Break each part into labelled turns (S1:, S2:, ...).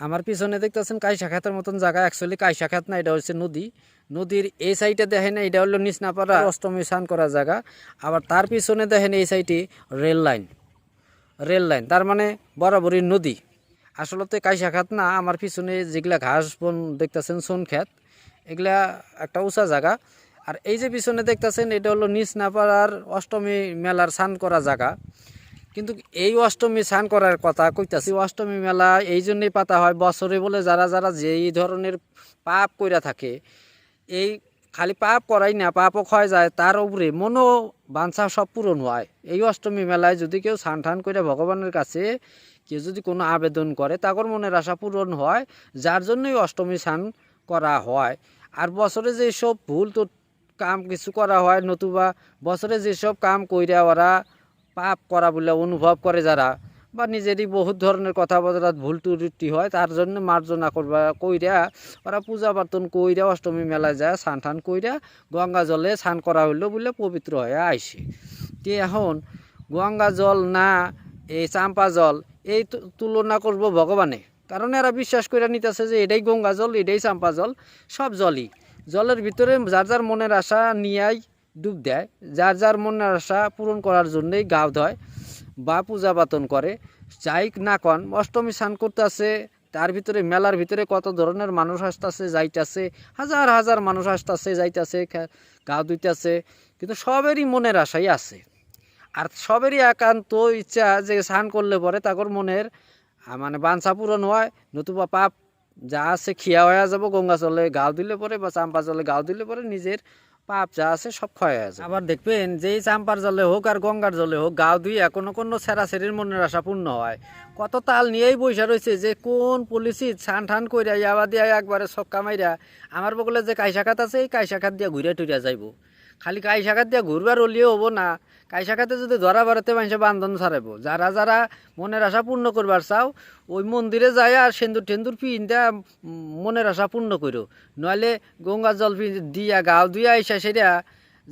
S1: আমার পিছনে দেখতেছেন কাইশা খাতের মতন জায়গা। অ্যাকচুয়ালি কাইশা খাত না, এটা হচ্ছে নদী। নদীর এই সাইডে দেখেন, এটা হলো নিচনাপাড়া অষ্টমী স্নান করা জায়গা। আবার তার পিছনে দেখেন এই সাইডে রেল লাইন রেল লাইন তার মানে বরাবরই নদী। আসলে কাইশা খাত না, আমার পিছনে যেগুলা ঘাস, বন দেখতেছেন, সোন খেত এগুলা একটা উঁচা জায়গা। আর এই যে পিছনে দেখতেছেন, এটা হলো নিচনাপাড়ার অষ্টমী মেলার স্নান করা জায়গা। কিন্তু এই অষ্টমী স্নান করার কথা কইতাছি। অষ্টমী মেলা এই জন্যই পাতা হয়, বছরে বলে যারা যারা যেই ধরনের পাপ কইরা থাকে, এই খালি পাপ করাই না পাপও ক্ষয় যায়, তার উপরে মনো বাঞ্ছা সব পূরণ হয়। এই অষ্টমী মেলায় যদি কেউ স্নান টান করে ভগবানের কাছে কেউ যদি কোনো আবেদন করে, তাকর মনের আশা পূরণ হয়, যার জন্যই অষ্টমী স্নান করা হয়। আর বছরে যেসব ভুল তো কাম কিছু করা হয়, নতুবা বছরে যেসব কাম কইরা ওরা পাপ করা বলে অনুভব করে যারা, বা নিজেরই বহুত ধরনের কথাবার্তা ভুল ত্রুটি হয়, তার জন্য মার্জনা করবা, কইরা ওরা পূজা পার্বণ কইরা, অষ্টমী মেলায় যায়, স্নান টান কইরা গঙ্গা জলে স্নান করা হইল বলে পবিত্র হয়ে আইসে। তে এখন গঙ্গা জল না, এই চাম্পা জল, এই তুলনা করব ভগবানে। কারণ এরা বিশ্বাস করে নিতেছে যে এটাই গঙ্গা জল, এটাই চাম্পা জল, সব জলই। জলের ভিতরে যার যার মনের আশা নিয়াই ডুব দেয়। যার যার মনের আশা পূরণ করার জন্যই গাও ধয় বা পূজা পাতন করে। যাই না কন, অষ্টমী স্নান করতেছে, তার ভিতরে মেলার ভিতরে কত ধরনের মানুষ আসতেছে, যাইতাছে, হাজার হাজার মানুষ আসতেছে, যাইতাছে গা ধুইতাছে, কিন্তু সবেরই মনের আশাই আছে। আর সবেরই একান্ত ইচ্ছা যে স্নান করলে পরে তাকর মনের মানে বাঞ্ছা পূরণ হয়। নতুবা পাপ যা আছে খিয়া হয়ে যাব, গঙ্গা চলে গাও দিলে পরে বা চাম্পা চলে গাও দিলে পরে নিজের পাপ যা আছে সব ক্ষয় হয়ে যায় আবার দেখবেন যে চাম্পার জলে হোক আর গঙ্গার জলে হোক, গাও ধুয়ে কোনো কোনো সেরাসেরির মনের আশা পূর্ণ হয়। কত তাল নিয়েই বৈশা রয়েছে যে কোন পলিসি ছান ঠান কইরা ইয়াবা দিয়া একবারে ছক্কা মাইরা আমার বগলে যে কাইশাখাত আছে, এই কাইশাখাত দিয়া ঘুরে টুরিয়া যাইব। খালি কাইশাখাত দিয়ে ঘুরবার হলিও হব না। কাই শাখাতে যদি ধরা বেড়াতে মানুষে বান্ধন ছাড়াইব। যারা যারা মনের আশা পূর্ণ করবার চাও, ওই মন্দিরে যায় আর সেন্দুর টেন্দুর পিন দিয়া মনের আশা পূর্ণ করো। নইলে গঙ্গা জল পিন দিয়া গাও দিয়া আইসা সেটা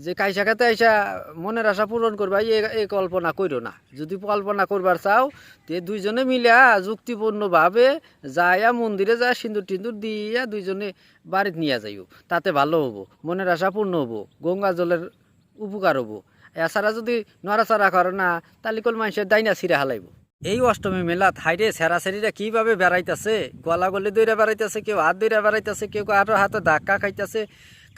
S1: যে কাইশাখাতে আইসা মনের আশা পূরণ করবা, এই কল্পনা করো না। যদি কল্পনা করবার চাও, তে দুইজনে মিলিয়া যুক্তিপূর্ণভাবে যাইয়া মন্দিরে যায় সিন্দুর টিন্দুর দিয়া দুইজনে বাড়িতে নিয়ে যাইও। তাতে ভালো হব, মনের আশা পূর্ণ হব, গঙ্গা জলের উপকার হব। এছাড়া যদি নড়াচড়া করে না, তাহলে কল মানুষের দাইনা ছিঁড়ে হালাইব। এই অষ্টমী মেলা থাইরে সেরা সেরিরা কীভাবে বেড়াইতেছে? গলা গলি দইরা বেড়াইতেছে, কেউ হাত দইরা বেড়াইতেছে, কেউ আরও হাতে ধাক্কা খাইতেছে।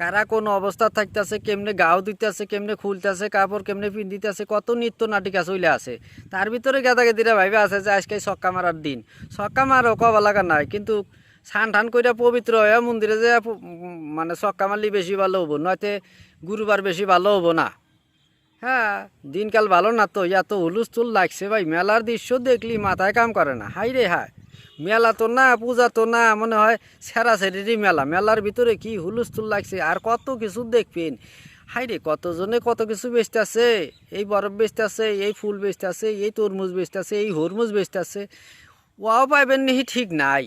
S1: কারা কোন অবস্থা থাকতেছে, কেমনে গাও দিতেছে, কেমনে খুলতেছে, কাপড় কেমনে পিন্দিতেছে কত নৃত্য নাটিকা চলে আছে। তার ভিতরে গেদা গেদিরা ভাইবে আছে যে আজকে ছক্কা মারার দিন। ছক্কা মারও কবা লাগা নাই, কিন্তু ছান ঠান কইরা পবিত্র হয়ে মন্দিরে যে মানে ছক্কা মারলি বেশি ভালো হব নয়তে গুরুবার বেশি ভালো হব না। হ্যাঁ দিনকাল ভালো না তো এত হুলুস্থুল লাগছে ভাই, মেলার দৃশ্য দেখলি মাথায় কাম করে না। হাই রে হায়। মেলা তো না, পূজা তো না, মনে হয় সেরা সেরেরই মেলা। মেলার ভিতরে কি হুলুস্থুল লাগছে, আর কত কিছু দেখবেন? হাই রে কতজনে কত কিছু বেচতেছে এই বরফ বেচতে আছে, এই ফুল বেচতে আছে, এই তরমুজ বেচতেছে এই হরমুজ বেচতেছে ওয়াও পাইবেন নি, ঠিক নাই।